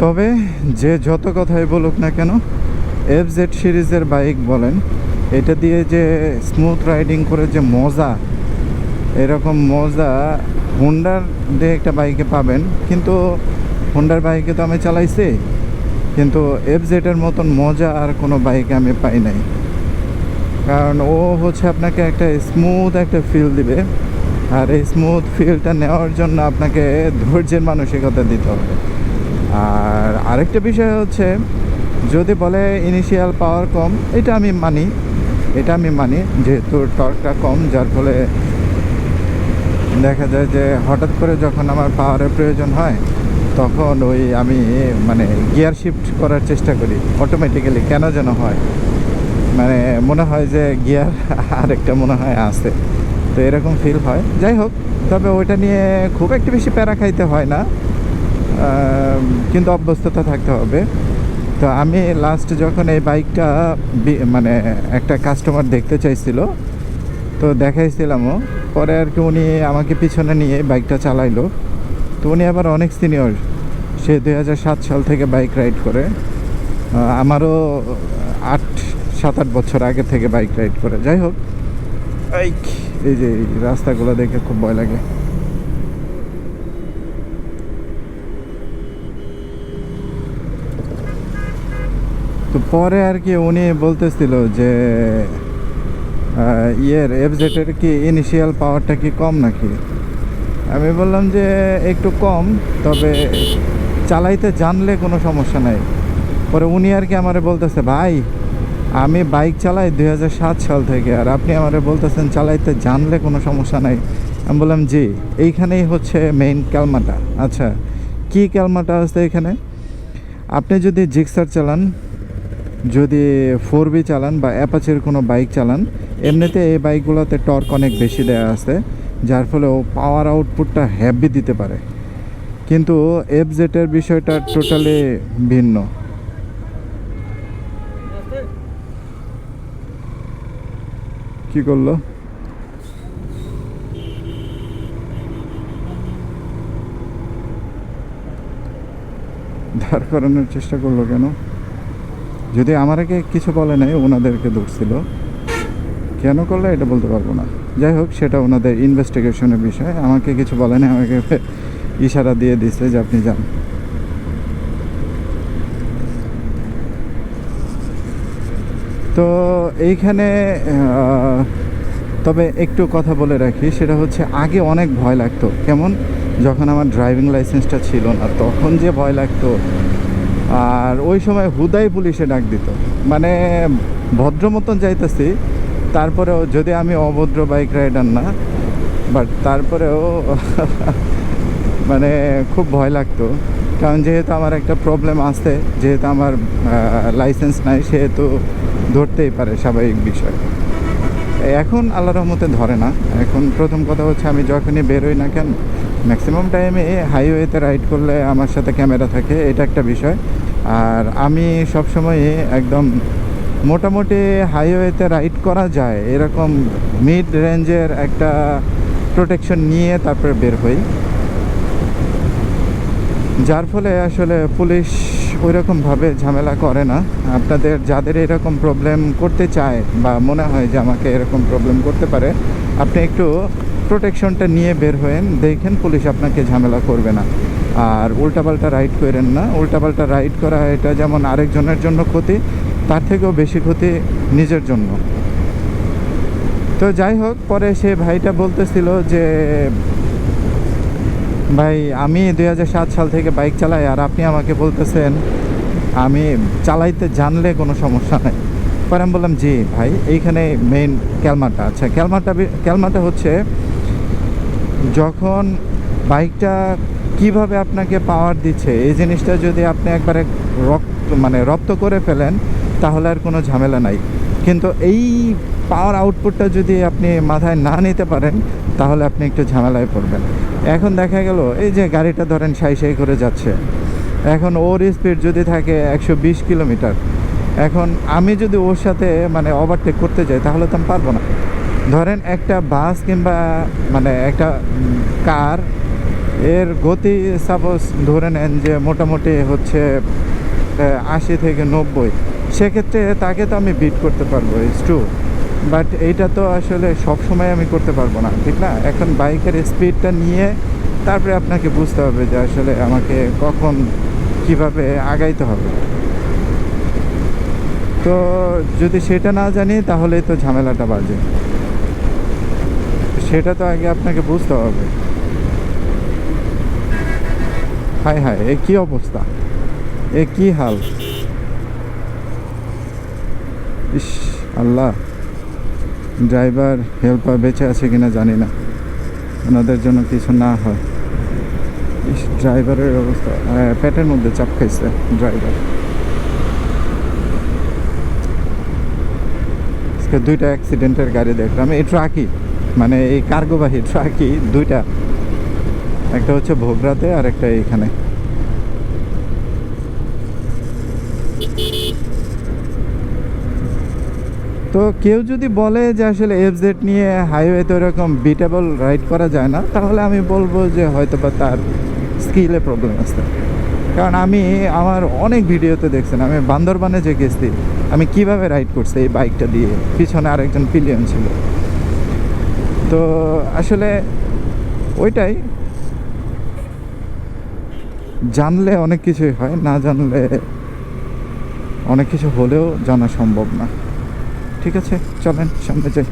তবে যে যত কথাই বলুক না কেন এফ জেড সিরিজের বাইক বলেন, এটা দিয়ে যে স্মুথ রাইডিং করে যে মজা, এরকম মজা হুন্ডার দিয়ে একটা বাইকে পাবেন। কিন্তু হুন্ডার বাইকে তো আমি চালাইছি, কিন্তু এফ জেডের মতন মজা আর কোনো বাইকে আমি পাই নাই। কারণ ও হচ্ছে আপনাকে একটা স্মুথ একটা ফিল দিবে, আর এই স্মুথ ফিলটা নেওয়ার জন্য আপনাকে ধৈর্যের মানসিকতা দিতে হবে। আর আরেকটা বিষয় হচ্ছে, যদি বলে ইনিশিয়াল পাওয়ার কম, এটা আমি মানি। এটা আমি মানি, যেহেতু টর্কটা কম, যার ফলে দেখা যায় যে হঠাৎ করে যখন আমার পাওয়ারের প্রয়োজন হয়, তখন ওই আমি মানে গিয়ার শিফট করার চেষ্টা করি অটোমেটিক্যালি কেন যেন হয়? মানে মনে হয় যে গিয়ার আরেকটা মনে হয় আছে। তো এরকম ফিল হয়। যাই হোক, তবে ওইটা নিয়ে খুব একটা বেশি প্যারা খাইতে হয় না। কিন্তু অভ্যস্ততা থাকতে হবে। তো আমি লাস্ট যখন এই বাইকটা মানে একটা কাস্টমার দেখতে চাইছিল, তো দেখাইছিলামও পরে আর কি উনি আমাকে পিছনে নিয়ে বাইকটা চালাইলো। তো উনি আবার অনেক সিনিয়র সে দুই হাজার সাত সাল থেকে বাইক রাইড করে। আমারও আট, সাত, আট বছর আগে থেকে বাইক রাইড করে। যাই হোক, এই যে রাস্তাগুলো দেখে খুব ভয় লাগে। তো পরে আর কি উনি বলতেছিল যে ইয়ের এফজেটের কি ইনিশিয়াল পাওয়ারটা কি কম নাকি? আমি বললাম যে, একটু কম, তবে চালাইতে জানলে কোনো সমস্যা নাই। পরে উনি আর কি আমারে বলতেছে, ভাই, আমি বাইক চালাই দু হাজার সাত সাল থেকে, আর আপনি আমারে বলতেছেন চালাইতে জানলে কোনো সমস্যা নাই। আমি বললাম, জি, এইখানেই হচ্ছে মেইন ক্যালমাটা। আচ্ছা কি ক্যালমাটা আছে এখানে? আপনি যদি জিক্সার চালান যদি ফোর বি চালান বা অ্যাপাচের কোনো বাইক চালান, এমনিতে এই বাইকগুলোতে টর্ক অনেক বেশি দেওয়া আছে, যার ফলে ও পাওয়ার আউটপুটটা হ্যাভি দিতে পারে। কিন্তু এফ জেটের বিষয়টা টোটালি ভিন্ন। কি করল? দাঁড় করানোর চেষ্টা করল কেন? যদি আমাকে কিছু বলে নাই, ওনাদেরকে ধরছিল। কেন করলে এটা বলতে পারব না। যাই হোক, সেটা ওনাদের ইনভেস্টিগেশনের বিষয়। আমাকে কিছু বলে নাই, আমাকে ইশারা দিয়ে দিচ্ছে যে আপনি যান। তো এইখানে তবে একটু কথা বলে রাখি, সেটা হচ্ছে আগে অনেক ভয় লাগতো। কেমন? যখন আমার ড্রাইভিং লাইসেন্সটা ছিল না, তখন যে ভয় লাগতো আর ওই সময় হুদাই পুলিশে ডাক দিত। মানে ভদ্র মতন যাইতেছি, তারপরেও যদি আমি অভদ্র বাইক রাইডার না বাট তারপরেও মানে খুব ভয় লাগতো। কারণ যেহেতু আমার একটা প্রবলেম আছে, যেহেতু আমার লাইসেন্স নাই, সেহেতু ধরতেই পারে স্বাভাবিক বিষয়। এখন আল্লাহ রহমতে ধরে না। এখন প্রথম কথা হচ্ছে আমি যখনই বেরোই না কেন ম্যাক্সিমাম টাইমে হাইওয়েতে রাইড করলে আমার সাথে ক্যামেরা থাকে, এটা একটা বিষয়। আর আমি সবসময় একদম মোটামুটি হাইওয়েতে রাইড করা যায়, এরকম মিড রেঞ্জের একটা প্রোটেকশন নিয়ে তারপরে বের হই। যার ফলে আসলে পুলিশ ওই রকমভাবে ঝামেলা করে না। আপনাদের যাদের এরকম প্রবলেম করতে চায় বা মনে হয় যে আমাকে এরকম প্রবলেম করতে পারে, আপনি একটু প্রোটেকশনটা নিয়ে বের হয়েন, দেখেন পুলিশ আপনাকে ঝামেলা করবে না। আর উল্টাপাল্টা রাইড করেন না। উল্টাপাল্টা রাইড করা এটা যেমন আরেকজনের জন্য ক্ষতি, তার থেকেও বেশি ক্ষতি নিজের জন্য। তো যাই হোক, পরে সে ভাইটা বলতেছিল যে, ভাই, আমি দু হাজার সাত সাল থেকে বাইক চালাই আর আপনি আমাকে বলতেছেন, আমি চালাইতে জানলে কোনো সমস্যা নাই। পরে আমি বললাম, জি ভাই, এইখানে মেইন ক্যালমাটা। আচ্ছা ক্যালমাটা ক্যালমাটা হচ্ছে, যখন বাইকটা কীভাবে আপনাকে পাওয়ার দিচ্ছে? এই জিনিসটা যদি আপনি একবারে রক্ত মানে রপ্ত করে ফেলেন, তাহলে আর কোনো ঝামেলা নাই। কিন্তু এই পাওয়ার আউটপুটটা যদি আপনি মাথায় না নিতে পারেন, তাহলে আপনি একটু ঝামেলায় পড়বেন। এখন দেখা গেল, এই যে গাড়িটা ধরেন সাই সাই করে যাচ্ছে। এখন ওর স্পিড যদি থাকে একশো বিশ কিলোমিটার। এখন আমি যদি ওর সাথে মানে ওভারটেক করতে যাই, তাহলে তো আমি পারব না। ধরেন একটা বাস কিংবা মানে একটা কার এর গতি সাপোজ ধরে নেন যে মোটামুটি হচ্ছে আশি থেকে নব্বই, সেক্ষেত্রে তাকে তো আমি বিট করতে পারব ইটস ট্রু বাট এইটা তো আসলে সব সময় আমি করতে পারব না, ঠিক না? এখন বাইকের স্পিডটা নিয়ে তারপরে আপনাকে বুঝতে হবে যে আসলে আমাকে কখন কীভাবে আগাইতে হবে। তো যদি সেটা না জানি, তাহলেই তো ঝামেলাটা বাজে। সেটা তো আগে আপনাকে বুঝতে হবে। হায় হায় এ কি অবস্থা? এ কি হাল? ইস, আল্লাহ। ড্রাইভার, হেল্পার বেঁচে আছে কিনা জানি না। ওনাদের জন্য কিছু না হয়। ইস, ড্রাইভারের অবস্থা। পেটের মধ্যে চাপ খাইছে ড্রাইভার। দুইটা অ্যাক্সিডেন্টের গাড়ি দেখলাম। এই ট্রাকই মানে এই কার্গোবাহী ট্রাকই দুইটা একটা হচ্ছে ভোগরাতে আর একটা এইখানে। তো কেউ যদি বলে যে আসলে এফজেড নিয়ে হাইওয়েতে ওরকম বিটেবল রাইড করা যায় না, তাহলে আমি বলব যে হয়তো বা তার স্কিলে প্রবলেম আসতে কারণ আমি আমার অনেক ভিডিওতে দেখছেন, আমি বান্দরবানে যে গেছি, আমি কীভাবে রাইড করছি এই বাইকটা দিয়ে, পিছনে আরেকজন পিলিয়ন ছিল। তো আসলে ওইটাই জানলে অনেক কিছুই হয়, না জানলে অনেক কিছু হলেও জানা সম্ভব না। ঠিক আছে, চলেন সামনে যাই।